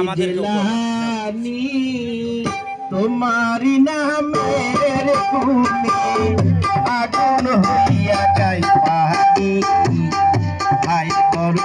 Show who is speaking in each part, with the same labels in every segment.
Speaker 1: আমাদের তোমারি নামের কুলে আগুন হইয়া যাই পাহাড়ি। আয় করো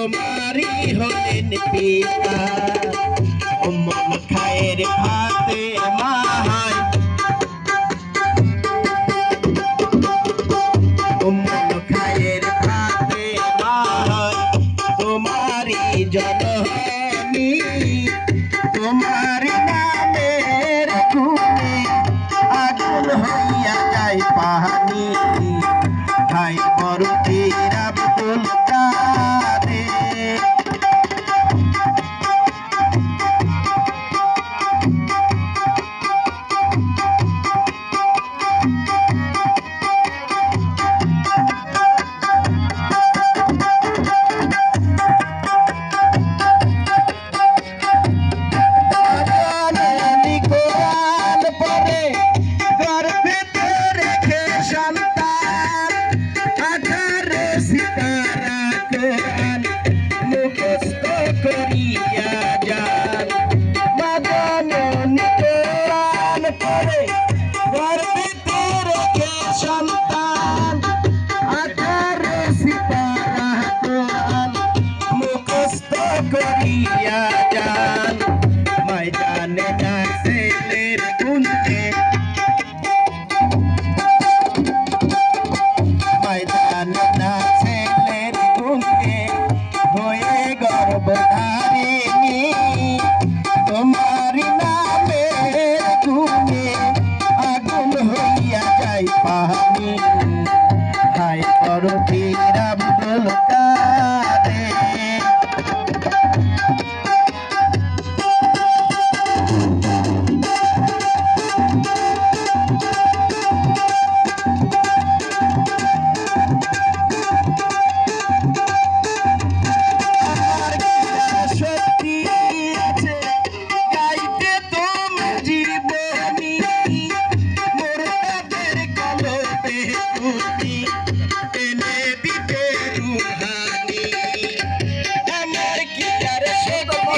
Speaker 1: তোমারই হলেন পিতা। অম্মা খায়ের ভাতে করিয়া যান। ময়দানে ডাকছেলের গুনতে ময়দানে ডাকছেলের গুনতে তোমার নামের আগুন হইয়া যায় পাহাড়।